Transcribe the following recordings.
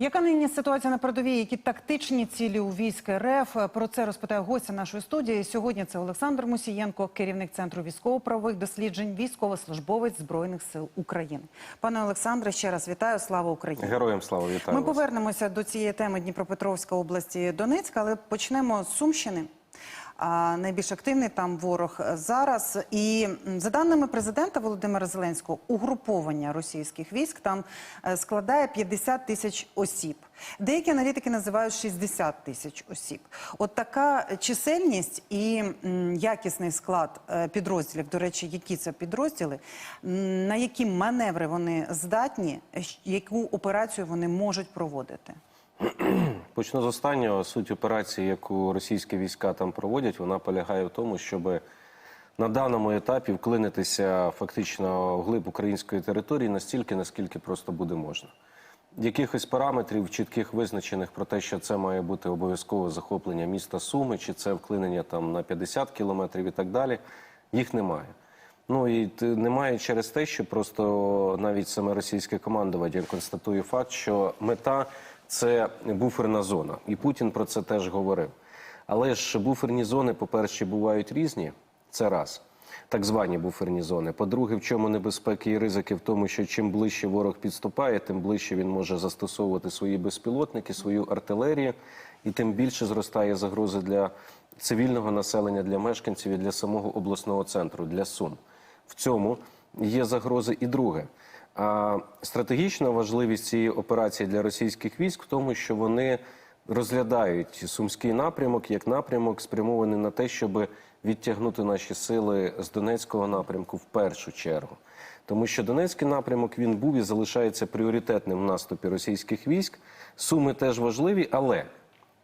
Яка нині ситуація на передовій? Які тактичні цілі у військ РФ? Про це розпитає гостя нашої студії. Сьогодні це Олександр Мусієнко, керівник центру військово-правових досліджень, військовослужбовець збройних сил України. Пане Олександре, ще раз вітаю. Слава Україні! Героям слава вітаю Ми вас. повернемося до цієї теми Дніпропетровська області Донецька, але почнемо з Сумщини. Найбільш активний там ворог зараз. І за даними президента Володимира Зеленського, угруповання російських військ там е, складає 50 тисяч осіб. Деякі аналітики називають 60 тисяч осіб. От така чисельність і якісний склад е, підрозділів. До речі, які це підрозділи, на які маневри вони здатні, е, яку операцію вони можуть проводити. Почну з останнього. Суть операції, яку російські війська там проводять, вона полягає в тому, щоб на даному етапі вклинитися фактично в глиб української території настільки, наскільки просто буде можна. Якихось параметрів чітких визначених про те, що це має бути обов'язкове захоплення міста Суми, чи це вклинення там на 50 кілометрів і так далі, їх немає. Ну і немає через те, що просто навіть саме російське командування констатує факт, що мета це буферна зона, і Путін про це теж говорив. Але ж буферні зони, по-перше, бувають різні. Це раз. Так звані буферні зони. По-друге, в чому небезпеки і ризики в тому, що чим ближче ворог підступає, тим ближче він може застосовувати свої безпілотники, свою артилерію, і тим більше зростає загрози для цивільного населення, для мешканців і для самого обласного центру, для Сум. В цьому є загрози і друге. А стратегічна важливість цієї операції для російських військ в тому, що вони розглядають сумський напрямок як напрямок, спрямований на те, щоб відтягнути наші сили з Донецького напрямку в першу чергу. Тому що Донецький напрямок він був і залишається пріоритетним в наступі російських військ. Суми теж важливі, але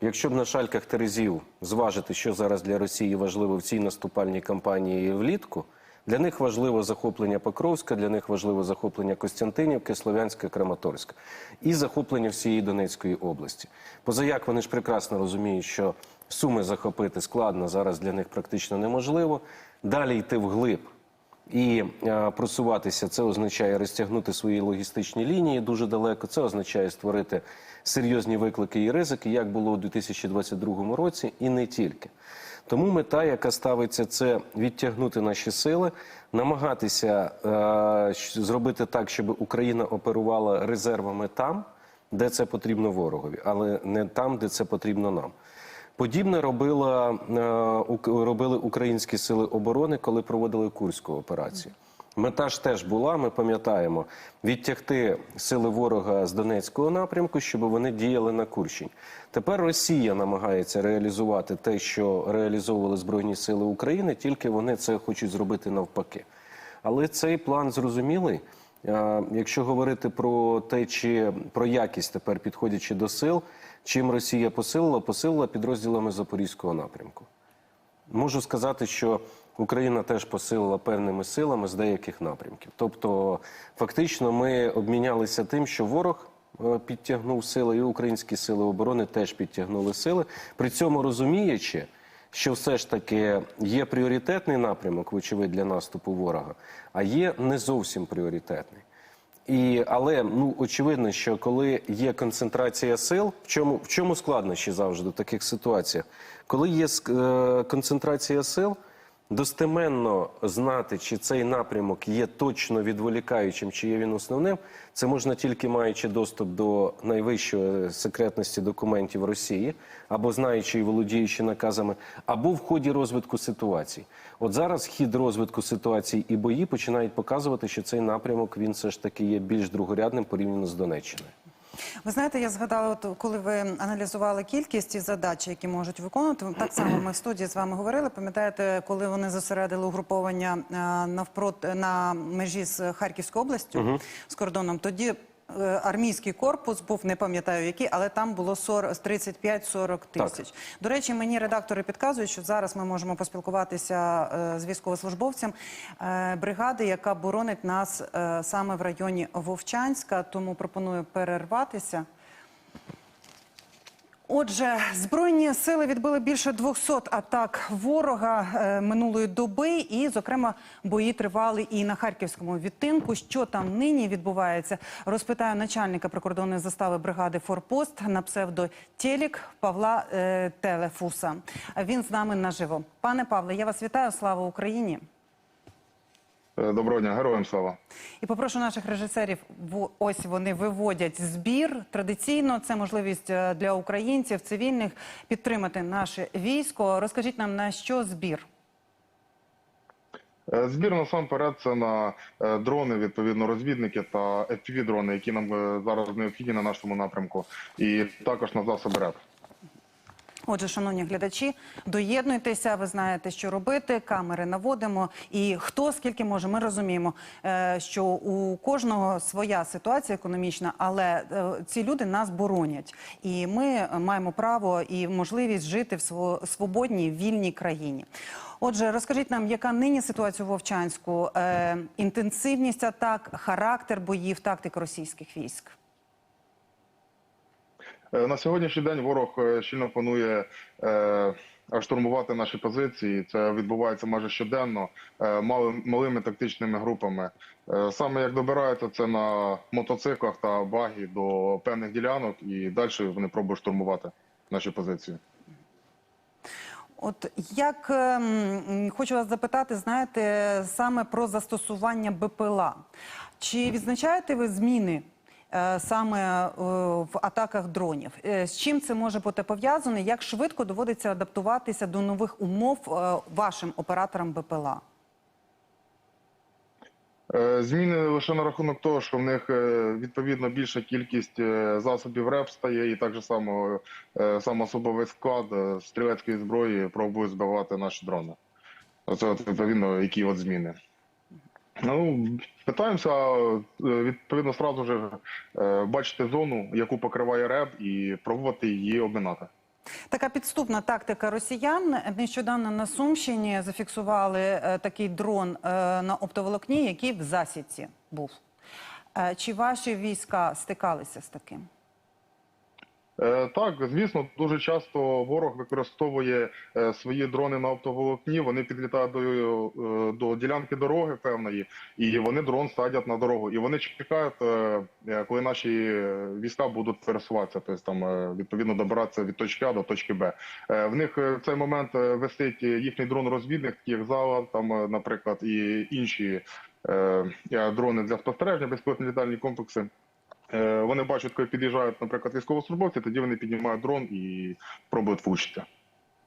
Якщо б на шальках Терезів зважити, що зараз для Росії важливо в цій наступальній кампанії влітку, для них важливо захоплення Покровська, для них важливо захоплення Костянтинівки, Слов'янська, Краматорська і захоплення всієї Донецької області. Позаяк вони ж прекрасно розуміють, що суми захопити складно зараз для них практично неможливо. Далі йти вглиб і е, просуватися це означає розтягнути свої логістичні лінії дуже далеко. Це означає створити серйозні виклики і ризики, як було у 2022 році, і не тільки. Тому мета, яка ставиться, це відтягнути наші сили, намагатися е, зробити так, щоб Україна оперувала резервами там, де це потрібно ворогові, але не там, де це потрібно нам. Подібне робила, е, робили українські сили оборони, коли проводили Курську операцію. Мета ж теж була, ми пам'ятаємо, відтягти сили ворога з Донецького напрямку, щоб вони діяли на Курщині. Тепер Росія намагається реалізувати те, що реалізовували Збройні Сили України, тільки вони це хочуть зробити навпаки. Але цей план зрозумілий. Якщо говорити про те, чи про якість тепер підходячи до сил, чим Росія посилила, посилила підрозділами Запорізького напрямку. Можу сказати, що Україна теж посилила певними силами з деяких напрямків. Тобто, фактично, ми обмінялися тим, що ворог е, підтягнув сили, і українські сили оборони теж підтягнули сили. При цьому розуміючи, що все ж таки є пріоритетний напрямок, вочевидь, для наступу ворога, а є не зовсім пріоритетний. І, але ну очевидно, що коли є концентрація сил, в чому в чому складнощі завжди в таких ситуаціях? Коли є е, концентрація сил, достеменно знати, чи цей напрямок є точно відволікаючим, чи є він основним, це можна тільки маючи доступ до найвищої секретності документів Росії, або знаючи і володіючи наказами, або в ході розвитку ситуацій. От зараз хід розвитку ситуацій і бої починають показувати, що цей напрямок він все ж таки є більш другорядним порівняно з Донеччиною. Ви знаєте, я згадала, от коли ви аналізували кількість і задачі, які можуть виконувати. Так само ми в студії з вами говорили. Пам'ятаєте, коли вони зосередили угруповання е, навпроти на межі з Харківською областю з кордоном, тоді. Е, Армійський корпус був, не пам'ятаю який, але там було 40 35-40 тисяч. До речі, мені редактори підказують, що зараз ми можемо поспілкуватися е, з військовослужбовцем е, бригади, яка боронить нас саме в районі Вовчанська. Тому пропоную перерватися. Отже, збройні сили відбили більше 200 атак ворога е, минулої доби, і, зокрема, бої тривали і на харківському відтинку. Що там нині відбувається, розпитаю начальника прикордонної застави бригади Форпост на псевдо Телік Павла е, Телефуса. Він з нами наживо. Пане Павле, я вас вітаю. Слава Україні! Е, Доброго дня, героям слава. І попрошу наших режисерів, ось вони виводять збір. Традиційно це можливість е, для українців цивільних підтримати наше військо. Розкажіть нам на що збір? Е, Збір насамперед це на дрони, відповідно, розвідники та fpv дрони, які нам зараз необхідні на нашому напрямку, і також на засоби РЕП. Отже, шановні глядачі, доєднуйтеся. Ви знаєте, що робити. Камери наводимо. І хто скільки може, ми розуміємо, е, що у кожного своя ситуація економічна, але е, ці люди нас боронять, і ми маємо право і можливість жити в сво- свободній вільній країні. Отже, розкажіть нам, яка нині ситуація у Вовчанську, е, інтенсивність атак, характер боїв, тактика російських військ. Е, На сьогоднішній день ворог е, щільно планує е, штурмувати наші позиції. Це відбувається майже щоденно мали- малими тактичними групами. Саме як добираються це на мотоциклах та багі до певних ділянок, і далі вони пробують штурмувати наші позиції. От як ем, хочу вас запитати, знаєте, саме про застосування БПЛА. Чи відзначаєте ви зміни саме е, в атаках дронів? Е, з чим це може бути пов'язано? Як швидко доводиться адаптуватися до нових умов е, вашим операторам БПЛА? Е, Зміни лише на рахунок того, що в них е, відповідно більша кількість е, засобів РЕП стає, і так само е, сам особовий склад е, стрілецької зброї пробує збивати наші дрони. Оце відповідно, які от зміни. Ну, питаємося е, відповідно сразу ж е, бачити зону, яку покриває РЕП, і пробувати її обминати. Така підступна тактика росіян. Нещодавно на Сумщині зафіксували е, такий дрон на оптоволокні, який в засідці був. Чи ваші війська стикалися з таким? Е, Так, звісно, дуже часто ворог використовує е, свої дрони на оптоволокні. Вони підлітають до, е, до ділянки дороги певної, і вони дрон садять на дорогу. І вони чекають, коли наші війська будуть пересуватися, тобто там відповідно добиратися від точки А до точки Б. В них в цей момент висить їхній дрон-розвідник, як зала, там, наприклад, і інші дрони для спостереження, безпілотні літальні комплекси. Е, Вони бачать, коли під'їжджають, наприклад, військовослужбовці, тоді вони піднімають дрон і пробують влучити.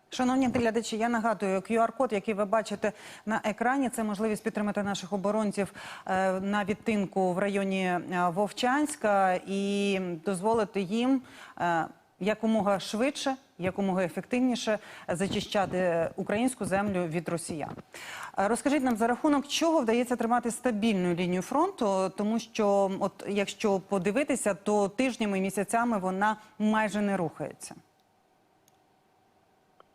Шановні глядачі, я нагадую, QR-код, який ви бачите на екрані, це можливість підтримати наших оборонців е, на відтинку в районі е, Вовчанська і дозволити їм якомога швидше, якомога ефективніше зачищати українську землю від росіян. Е, Розкажіть нам за рахунок чого вдається тримати стабільну лінію фронту, тому що, от якщо подивитися, то тижнями і місяцями вона майже не рухається.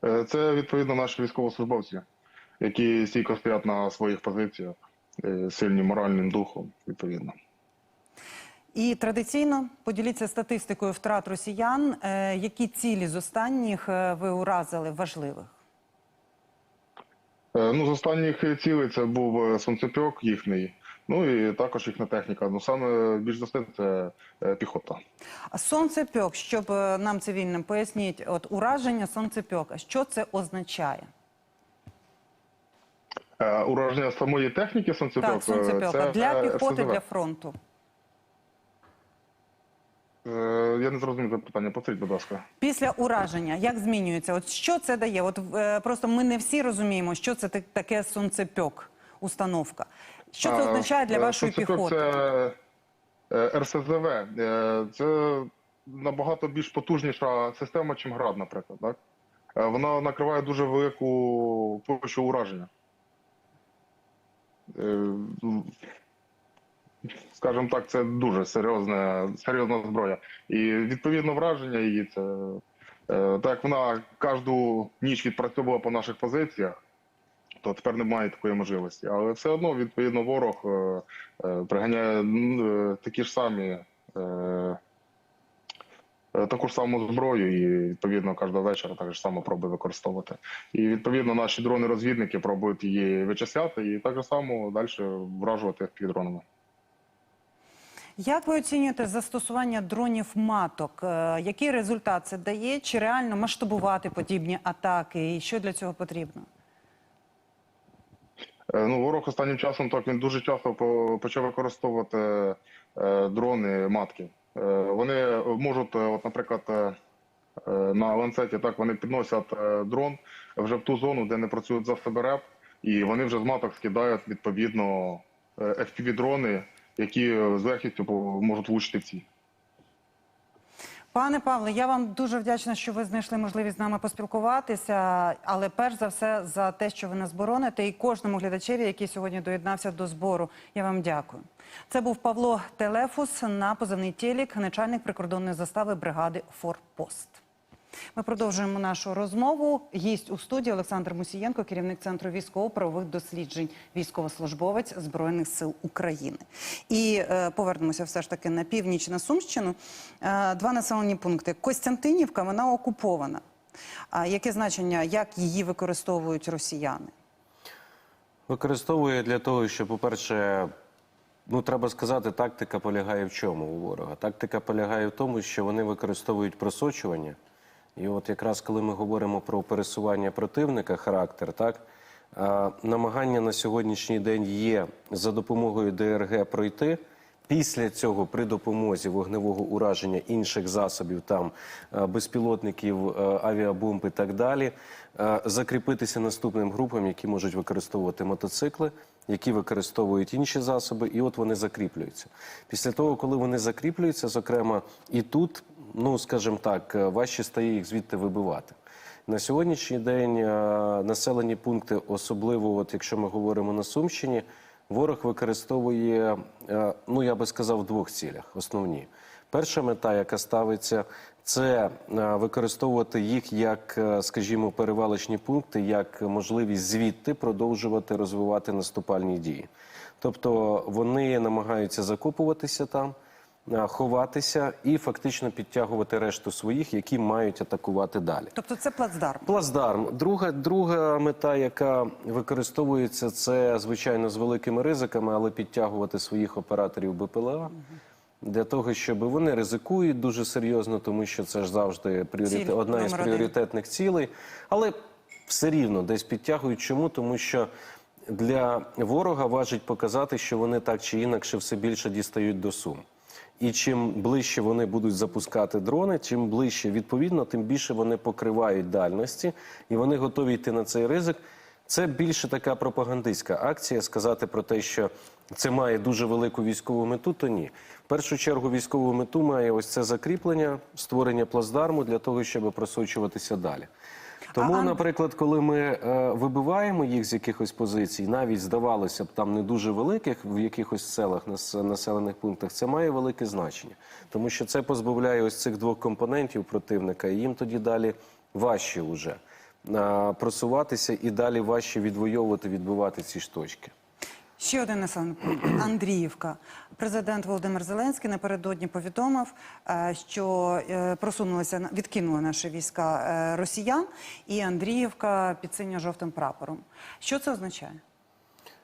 Е, Це відповідно наші військовослужбовці, які стійко стоять на своїх позиціях, е, сильні моральним духом, відповідно. І традиційно поділіться статистикою втрат росіян. Е, які цілі з останніх е, ви уразили важливих? Е, Ну, з останніх цілей це був сонцепьок їхній, ну і також їхня техніка. Ну саме більш за це піхота. А Сонцепьок, щоб нам цивільним поясніть, от ураження сонцепьока, що це означає? Ураження самої техніки сонцепьок, Так, сонцепьока це для піхоти, РСЗВ. для фронту. Е, Я не зрозумів запитання, повторіть, будь ласка. Після ураження як змінюється? От що це дає? От е, просто ми не всі розуміємо, що це таке сонцепьок, установка. Що це означає для е, вашої сонцепьок піхоти? Це е, РСЗВ. Е, Це набагато більш потужніша система, ніж град, наприклад. Так? Е, Вона накриває дуже велику площу ураження. Е, Скажімо так, це дуже серйозна, серйозна зброя. І відповідно враження її це е, так вона кожну ніч відпрацьовувала по наших позиціях, то тепер немає такої можливості. Але все одно, відповідно, ворог е, е, приганяє такі ж самі таку ж саму зброю, і відповідно кожного вечора так само пробує використовувати. І відповідно наші дрони-розвідники пробують її вичисляти і так само далі вражувати під дронами. Як ви оцінюєте застосування дронів маток? Е, Який результат це дає? Чи реально масштабувати подібні атаки? І що для цього потрібно? Е, Ну, ворог останнім часом так він дуже часто почав використовувати е, дрони матки. Вони можуть, от, наприклад, на ланцеті так вони підносять дрон вже в ту зону, де не працюють засоби РЕП, і вони вже з маток скидають відповідно е, FPV-дрони, які е, з легкістю можуть влучити в ціль. Пане Павле, я вам дуже вдячна, що ви знайшли можливість з нами поспілкуватися. Але перш за все за те, що ви нас бороните, і кожному глядачеві, який сьогодні доєднався до збору. Я вам дякую. Це був Павло Телефус на позивний телік, начальник прикордонної застави бригади Форпост. Ми продовжуємо нашу розмову. Гість у студії Олександр Мусієнко, керівник центру військово-правових досліджень, військовослужбовець збройних сил України. І е, повернемося все ж таки на північ на Сумщину. Е, два населені пункти. Костянтинівка вона окупована. А яке значення, як її використовують росіяни? Використовує для того, що, по-перше, ну треба сказати, тактика полягає в чому у ворога. Тактика полягає в тому, що вони використовують просочування. І от якраз коли ми говоримо про пересування противника, характер, так намагання на сьогоднішній день є за допомогою ДРГ пройти. Після цього, при допомозі вогневого ураження інших засобів, там безпілотників, авіабомб і так далі, закріпитися наступним групам, які можуть використовувати мотоцикли, які використовують інші засоби, і от вони закріплюються. Після того, коли вони закріплюються, зокрема, і тут, ну скажімо так, е, важче стає їх звідти вибивати. На сьогоднішній день е, населені пункти, особливо, от якщо ми говоримо на Сумщині, ворог використовує, е, ну я би сказав, в двох цілях основні. Перша мета, яка ставиться, це використовувати їх як, скажімо, перевалочні пункти, як можливість звідти продовжувати розвивати наступальні дії. Тобто вони намагаються закопуватися там, ховатися і фактично підтягувати решту своїх, які мають атакувати далі. Тобто це плацдарм. Плацдарм. Друга, друга мета, яка використовується, це звичайно з великими ризиками, але підтягувати своїх операторів БПЛА. Для того, щоб вони ризикують дуже серйозно, тому що це ж завжди пріоритет, Ціль одна із пріоритетних цілей. Але все рівно десь підтягують. Чому? Тому що для ворога важить показати, що вони так чи інакше все більше дістають до сум. І чим ближче вони будуть запускати дрони, чим ближче відповідно, тим більше вони покривають дальності, і вони готові йти на цей ризик. Це більше така пропагандистська акція. Сказати про те, що це має дуже велику військову мету, то ні. В першу чергу військову мету має ось це закріплення, створення плацдарму для того, щоб просочуватися далі. Тому, А- наприклад, коли ми е, вибиваємо їх з якихось позицій, навіть здавалося б, там не дуже великих в якихось селах, нас- населених пунктах, це має велике значення, тому що це позбавляє ось цих двох компонентів противника, і їм тоді далі важче вже е, просуватися і далі важче відвоювати, відбивати ці ж точки. Ще один населений пункт Андріївка. Президент Володимир Зеленський напередодні повідомив, е, що е, просунулися відкинули наші війська е, росіян, і Андріївка під синьо-жовтим прапором. Що це означає?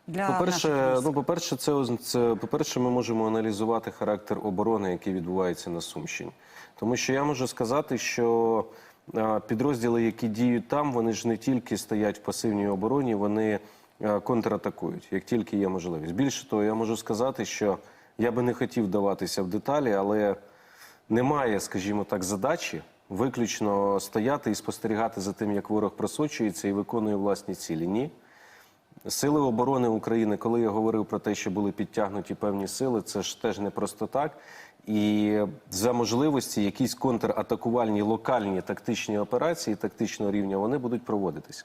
Для По-перше, ну по-перше, це, це по-перше, ми можемо аналізувати характер оборони, який відбувається на Сумщині. Тому що я можу сказати, що підрозділи, які діють там, вони ж не тільки стоять в пасивній обороні, вони контратакують, як тільки є можливість. Більше того, я можу сказати, що я би не хотів вдаватися в деталі, але немає, скажімо так, задачі виключно стояти і спостерігати за тим, як ворог просочується і виконує власні цілі. Ні. Сили оборони України, коли я говорив про те, що були підтягнуті певні сили, це ж теж не просто так. І за можливості якісь контратакувальні локальні тактичні операції тактичного рівня вони будуть проводитися.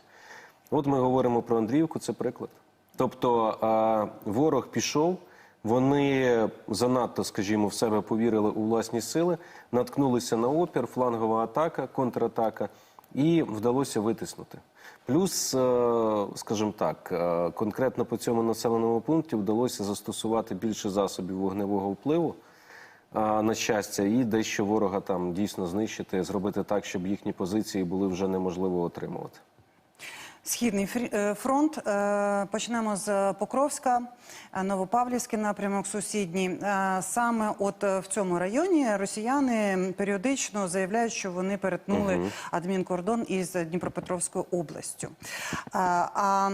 От ми говоримо про Андріївку, це приклад. Тобто ворог пішов, вони занадто, скажімо, в себе повірили у власні сили, наткнулися на опір, флангова атака, контратака, і вдалося витиснути. Плюс, е, скажімо так, е, конкретно по цьому населеному пункті вдалося застосувати більше засобів вогневого впливу. на щастя, і дещо ворога там дійсно знищити, зробити так, щоб їхні позиції були вже неможливо отримувати. Східний е, фронт. Е, Почнемо з Покровська, е, Новопавлівський напрямок сусідній. Саме от в цьому районі росіяни періодично заявляють, що вони перетнули адмінкордон із Дніпропетровською областю. А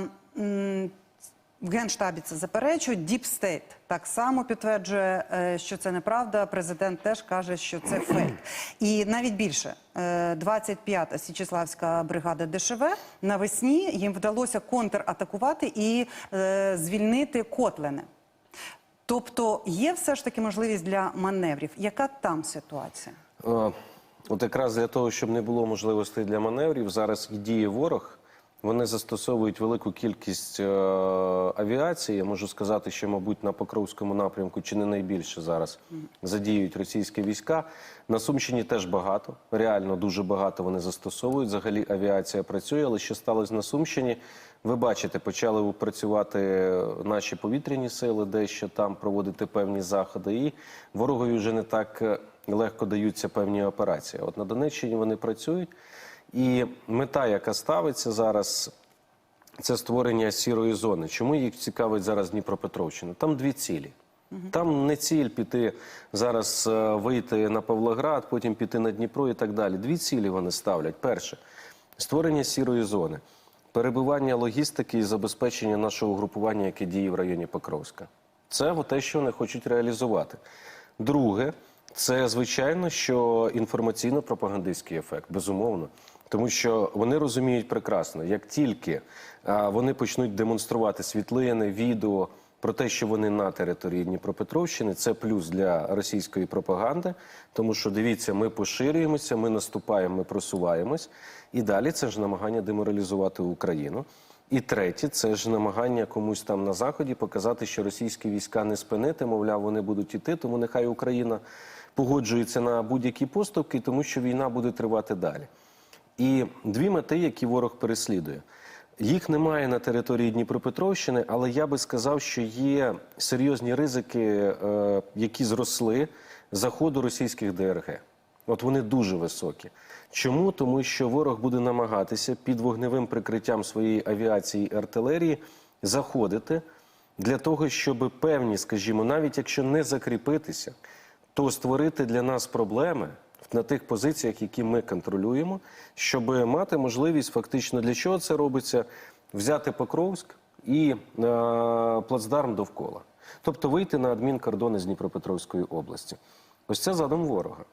в Генштабі це заперечують. Діп Стейт так само підтверджує, е, що це неправда. Президент теж каже, що це фейк. І навіть більше е, 25-та Січеславська бригада ДШВ навесні їм вдалося контратакувати і е, звільнити Котлене. Тобто є все ж таки можливість для маневрів. Яка там ситуація? Е, От якраз для того, щоб не було можливостей для маневрів, зараз і діє ворог. Вони застосовують велику кількість е, авіації. Я можу сказати, що, мабуть, на Покровському напрямку чи не найбільше зараз задіють російські війська. На Сумщині теж багато, реально дуже багато вони застосовують. Взагалі авіація працює, але що сталося на Сумщині? Ви бачите, почали працювати наші повітряні сили, дещо там проводити певні заходи, і ворогові вже не так е, легко даються певні операції. От на Донеччині вони працюють, і мета, яка ставиться зараз, це створення сірої зони. Чому їх цікавить зараз Дніпропетровщина? Там дві цілі. Там не ціль піти зараз е, вийти на Павлоград, потім піти на Дніпро і так далі. Дві цілі вони ставлять. Перше створення сірої зони, перебування логістики і забезпечення нашого групування, яке діє в районі Покровська. Це те, що вони хочуть реалізувати. Друге, це звичайно, що інформаційно-пропагандистський ефект, безумовно. Тому що вони розуміють прекрасно, як тільки вони почнуть демонструвати світлини, відео про те, що вони на території Дніпропетровщини, це плюс для російської пропаганди, тому що дивіться, ми поширюємося, ми наступаємо, ми просуваємось, і далі це ж намагання деморалізувати Україну. І третє, це ж намагання комусь там на заході показати, що російські війська не спинити, мовляв, вони будуть іти, тому нехай Україна погоджується на будь-які поступки, тому що війна буде тривати далі. І дві мети, які ворог переслідує. Їх немає на території Дніпропетровщини, але я би сказав, що є серйозні ризики, е, які зросли заходу російських ДРГ. От вони дуже високі. Чому? Тому що ворог буде намагатися під вогневим прикриттям своєї авіації і артилерії заходити для того, щоб певні, скажімо, навіть якщо не закріпитися, то створити для нас проблеми на тих позиціях, які ми контролюємо, щоб мати можливість фактично для чого це робиться, взяти Покровськ і е, плацдарм довкола, тобто вийти на адмінкордони з Дніпропетровської області. Ось це задум ворога.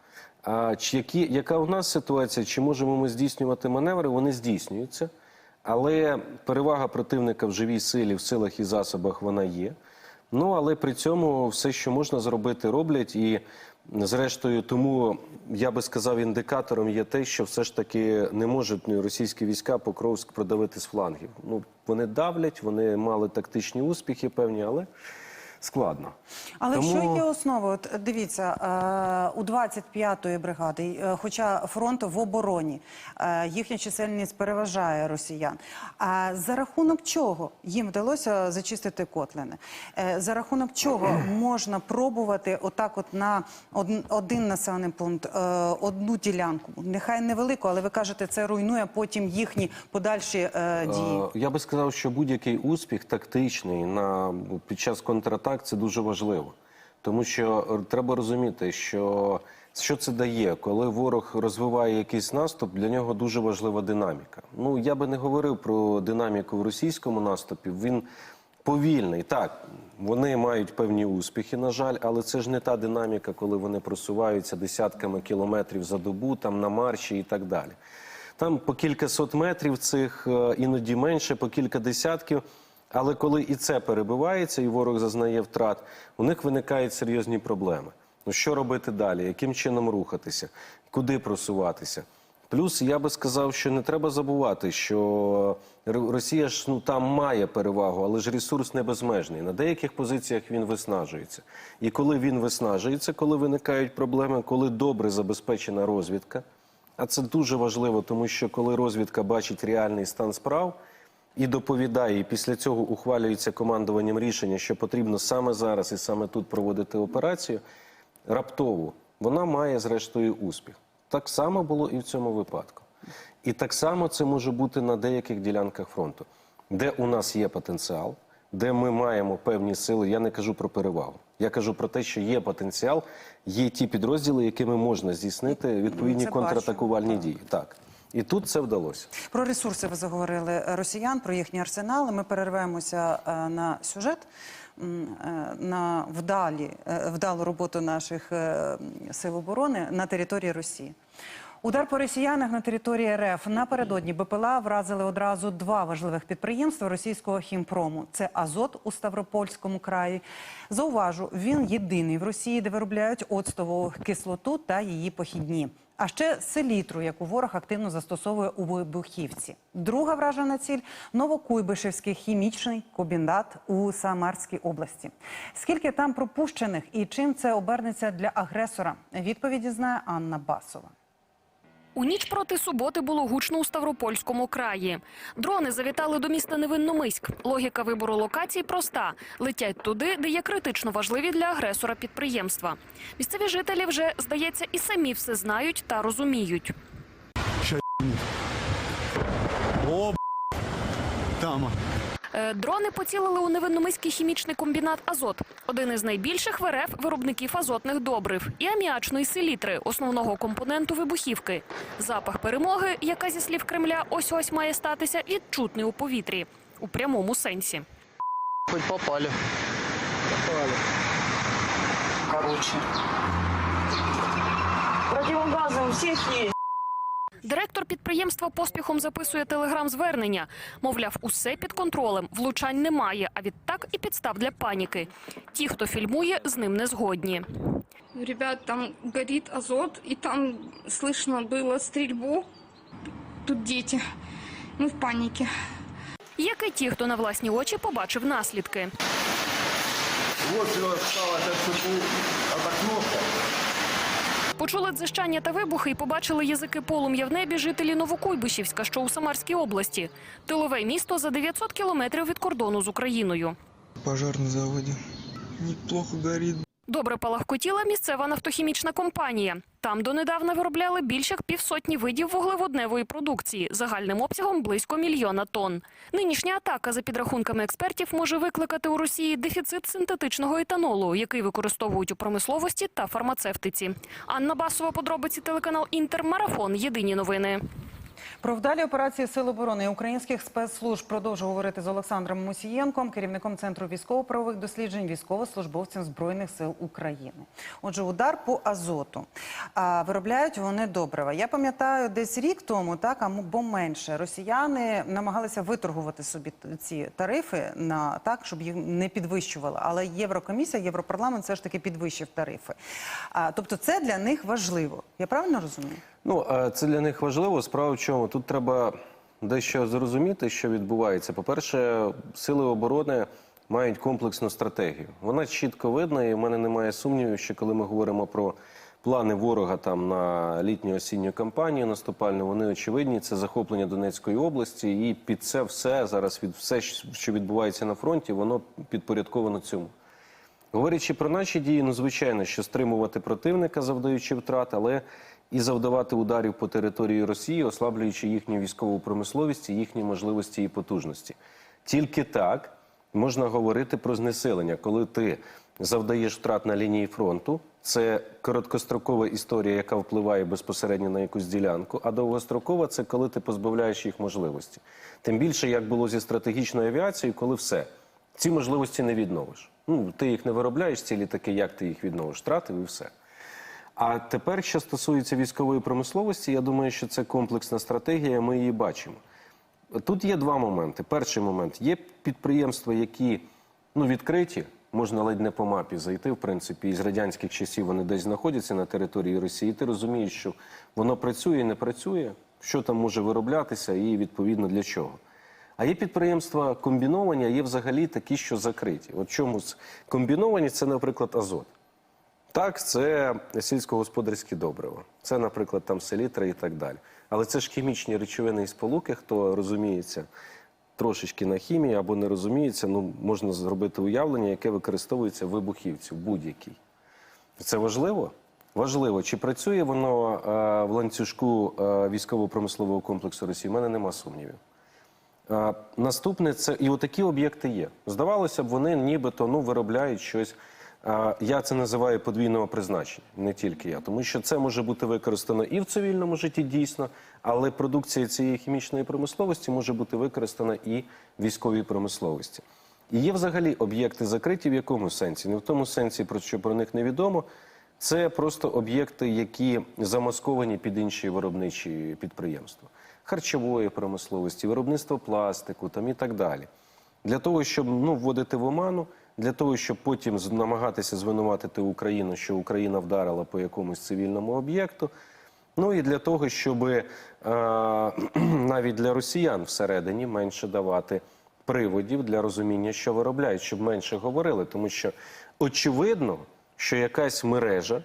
А чи які, яка у нас ситуація? Чи можемо ми здійснювати маневри? Вони здійснюються, але перевага противника в живій силі, в силах і засобах вона є. Ну але при цьому все, що можна зробити, роблять. І зрештою, тому я би сказав, індикатором є те, що все ж таки не можуть російські війська Покровськ продавити з флангів. Ну вони давлять, вони мали тактичні успіхи певні, але складно. Але Тому- що є основою? От дивіться, е, у 25-ї бригади, е, хоча фронт в обороні, е, їхня чисельність переважає росіян. А за рахунок чого їм вдалося зачистити котлини? За рахунок чого можна пробувати отак, от на один населений пункт, одну ділянку, нехай невелику, але ви кажете, це руйнує потім їхні подальші дії. Я би сказав, що будь-який успіх тактичний на під час контратак це дуже важливо, тому що е, треба розуміти, що що це дає, коли ворог розвиває якийсь наступ, для нього дуже важлива динаміка. Ну я би не говорив про динаміку в російському наступі. Він повільний. Так, вони мають певні успіхи, на жаль, але це ж не та динаміка, коли вони просуваються десятками кілометрів за добу, там на марші і так далі. Там по кілька сот метрів цих, е, іноді менше, по кілька десятків. Але коли і це перебивається, і ворог зазнає втрат, у них виникають серйозні проблеми. Ну що робити далі? Яким чином рухатися? Куди просуватися? Плюс я би сказав, що не треба забувати, що Росія ж ну там має перевагу, але ж ресурс не безмежний. На деяких позиціях він виснажується. І коли він виснажується, коли виникають проблеми, коли добре забезпечена розвідка, а це дуже важливо, тому що коли розвідка бачить реальний стан справ і доповідає, і після цього ухвалюється командуванням рішення, що потрібно саме зараз і саме тут проводити операцію, раптову, вона має зрештою успіх. Так само було і в цьому випадку. І так само це може бути на деяких ділянках фронту, де у нас є потенціал, де ми маємо певні сили. Я не кажу про перевагу. Я кажу про те, що є потенціал, є ті підрозділи, якими можна здійснити відповідні Це контратакувальні бачимо, дії. Так. І тут це вдалося. Про ресурси ви заговорили росіян, про їхні арсенали. Ми перервемося е, на сюжет, е, на вдалі, е, вдалу роботу наших е, сил оборони на території Росії. Удар по росіянах на території РФ напередодні БПЛА вразили одразу два важливих підприємства російського хімпрому. Це Азот у Ставропольському краї. Зауважу, він єдиний в Росії, де виробляють оцтову кислоту та її похідні. А ще селітру, яку ворог активно застосовує у вибухівці. Друга вражена ціль Новокуйбишевський хімічний комбінат у Самарській області. Скільки там пропущених і чим це обернеться для агресора? Відповіді знає Анна Басова. У ніч проти суботи було гучно у Ставропольському краї. Дрони завітали до міста Невинномиськ. Логіка вибору локацій проста: летять туди, де є критично важливі для агресора підприємства. Місцеві жителі вже здається і самі все знають та розуміють. О, б***ь. там. Е, Дрони поцілили у невинномиський хімічний комбінат Азот, один із найбільших в РФ виробників азотних добрив і аміачної селітри, основного компоненту вибухівки. Запах перемоги, яка зі слів Кремля ось ось має статися, відчутний у повітрі у прямому сенсі. Хоть попали. Короче. Противогазы у всех есть. Директор підприємства поспіхом записує телеграм-звернення. Мовляв, усе під контролем, влучань немає, а відтак і підстав для паніки. Ті, хто фільмує, з ним не згодні. Ребят, там горит азот, и там слышно было стрельбу. Тут дети. Мы в панике. Як і ті, хто на власні очі побачив наслідки. Вот все осталось от цепу, от окновка. Почули дзижчання та вибухи і побачили язики полум'я в небі жителі Новокуйбишівська, що у Самарській області. Тилове місто за 900 кілометрів від кордону з Україною. пожар на заводі. Неплохо горит. Добре палахкотіла місцева нафтохімічна компанія. Там донедавна виробляли більше як півсотні видів вуглеводневої продукції загальним обсягом близько мільйона тонн. Нинішня атака, за підрахунками експертів, може викликати у Росії дефіцит синтетичного етанолу, який використовують у промисловості та фармацевтиці. Анна Басова, подробиці телеканал Інтермарафон. Єдині новини. Про вдалі операції Сил оборони і українських спецслужб продовжу говорити з Олександром Мусієнком, керівником центру військово-правових досліджень, військовослужбовцем збройних сил України. Отже, удар по азоту. А виробляють вони добрива. Я пам'ятаю, десь рік тому, так або менше, росіяни намагалися виторгувати собі ці тарифи на так, щоб їх не підвищували. Але Єврокомісія, Європарламент все ж таки підвищив тарифи. А, тобто, це для них важливо. Я правильно розумію? Ну, це для них важливо. Справа в чому? Тут треба дещо зрозуміти, що відбувається. По-перше, сили оборони мають комплексну стратегію. Вона чітко видна, і в мене немає сумнівів, що коли ми говоримо про плани ворога там на літню осінню кампанію наступальну, вони очевидні. Це захоплення Донецької області, і під це все зараз від все, що відбувається на фронті, воно підпорядковано цьому. Говорячи про наші дії, ну звичайно, що стримувати противника, завдаючи втрат, але і завдавати ударів по території Росії, ослаблюючи їхню військову промисловість, їхні можливості і потужності. Тільки так можна говорити про знесилення, коли ти завдаєш втрат на лінії фронту. Це короткострокова історія, яка впливає безпосередньо на якусь ділянку. А довгострокова це коли ти позбавляєш їх можливості. Тим більше, як було зі стратегічною авіацією, коли все ці можливості не відновиш. Ну ти їх не виробляєш, ці літаки, як ти їх відновиш? Втратив і все. А тепер, що стосується військової промисловості, я думаю, що це комплексна стратегія. Ми її бачимо. Тут є два моменти. Перший момент є підприємства, які ну відкриті, можна ледь не по мапі зайти, в принципі, із радянських часів вони десь знаходяться на території Росії. Ти розумієш, що воно працює, не працює, що там може вироблятися, і відповідно для чого. А є підприємства комбіновані, а є взагалі такі, що закриті. От чому комбіновані це, наприклад, азот. Так, це сільськогосподарські добрива. Це, наприклад, там селітра і так далі. Але це ж хімічні речовини і сполуки, хто розуміється трошечки на хімії або не розуміється, ну можна зробити уявлення, яке використовується в вибухівці будь-якій. Це важливо? Важливо. Чи працює воно е, в ланцюжку е, військово-промислового комплексу Росії? У мене нема сумнівів. Е, Наступне це і отакі об'єкти є. Здавалося б, вони нібито ну, виробляють щось. Я це називаю подвійного призначення, не тільки я, тому що це може бути використано і в цивільному житті дійсно, але продукція цієї хімічної промисловості може бути використана і в військовій промисловості. І є взагалі об'єкти закриті в якому сенсі? Не в тому сенсі, про що про них невідомо. Це просто об'єкти, які замасковані під інші виробничі підприємства харчової промисловості, виробництво пластику там і так далі. Для того, щоб ну, вводити в оману, для того, щоб потім намагатися звинуватити Україну, що Україна вдарила по якомусь цивільному об'єкту. Ну і для того, щоб е, навіть для росіян всередині менше давати приводів для розуміння, що виробляють, щоб менше говорили. Тому що очевидно, що якась мережа,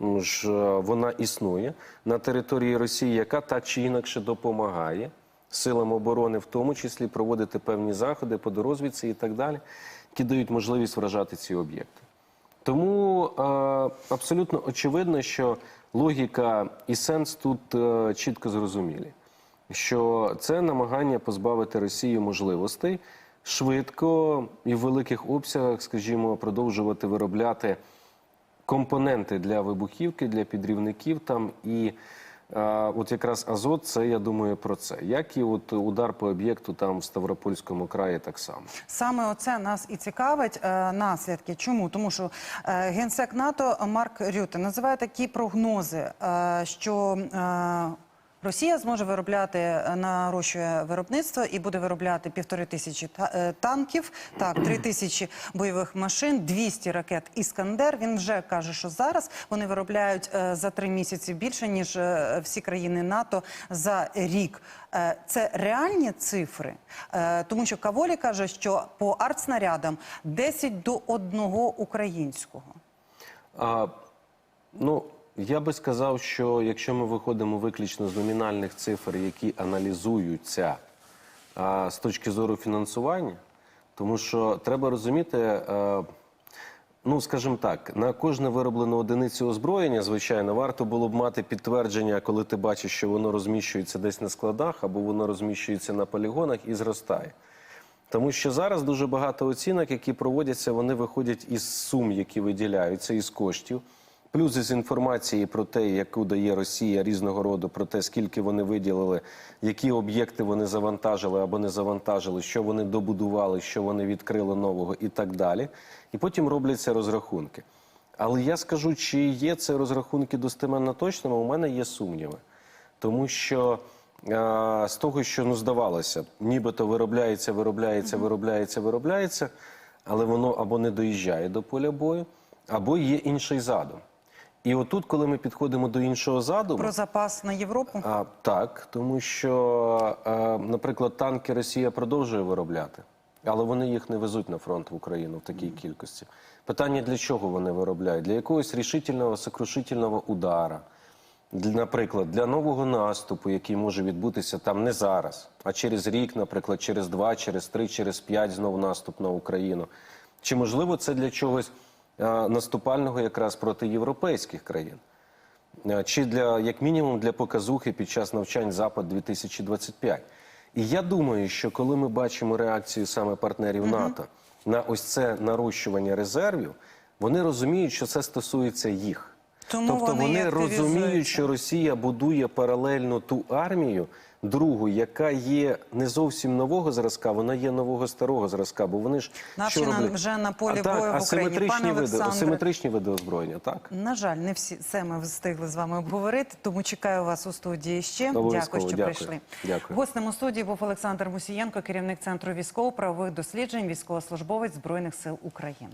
ну ж е, вона існує на території Росії, яка так чи інакше допомагає силам оборони, в тому числі проводити певні заходи по дорозвідці і так далі, які дають можливість вражати ці об'єкти. Тому е, абсолютно очевидно, що логіка і сенс тут е, чітко зрозумілі, що це намагання позбавити Росію можливостей швидко і в великих обсягах, скажімо, продовжувати виробляти компоненти для вибухівки, для підрівників там і. От якраз Азот, це я думаю про це. Як і от удар по об'єкту там в Ставропольському краї, так само. Саме оце нас і цікавить е, наслідки. Чому? Тому що е, генсек НАТО Марк Рюте називає такі прогнози, е, що е, Росія зможе виробляти, е, нарощує виробництво і буде виробляти півтори тисячі е, танків, так, три тисячі бойових машин, 200 ракет Іскандер. Він вже каже, що зараз вони виробляють е, за три місяці більше ніж всі країни НАТО за рік. Це реальні цифри, тому що Каволі каже, що по артснарядам 10 до 1 українського. А, ну, я би сказав, що якщо ми виходимо виключно з номінальних цифр, які аналізуються а, з точки зору фінансування, тому що треба розуміти, е, ну скажімо так, на кожну вироблену одиницю озброєння, звичайно, варто було б мати підтвердження, коли ти бачиш, що воно розміщується десь на складах або воно розміщується на полігонах і зростає. Тому що зараз дуже багато оцінок, які проводяться, вони виходять із сум, які виділяються, із коштів, плюс із інформації про те, яку дає Росія різного роду, про те, скільки вони виділили, які об'єкти вони завантажили або не завантажили, що вони добудували, що вони відкрили нового і так далі. І потім робляться розрахунки. Але я скажу, чи є це розрахунки достеменно точними, у мене є сумніви. Тому що а, з того, що ну здавалося, нібито виробляється, виробляється, виробляється, виробляється, але воно або не доїжджає до поля бою, або є інший задум. І отут, коли ми підходимо до іншого задуму, Про запас на Європу. а, так, тому що, е, наприклад, танки Росія продовжує виробляти, але вони їх не везуть на фронт в Україну в такій кількості. Питання для чого вони виробляють? Для якогось рішительного, сокрушительного удара. Наприклад, для нового наступу, який може відбутися там не зараз, а через рік, наприклад, через два, через три, через п'ять знову наступ на Україну. Чи можливо це для чогось наступального якраз проти європейських країн? Чи для як мінімум для показухи під час навчань Запад 2025 І я думаю, що коли ми бачимо реакцію саме партнерів НАТО на ось це нарощування резервів, вони розуміють, що це стосується їх. Тому тобто вони вони розуміють, що Росія будує паралельно ту армію, другу, яка є не зовсім нового зразка, вона є нового старого зразка. Бо вони ж що роблять? вже на полі а, так, бою в Україні. Пане види, асиметричні види озброєння, так. На жаль, не всі це ми встигли з вами обговорити, тому чекаю вас у студії ще. Дякую, що дякую. прийшли. Дякую. Гостем у студії був Олександр Мусієнко, керівник центру військово-правових досліджень, військовослужбовець Збройних сил України.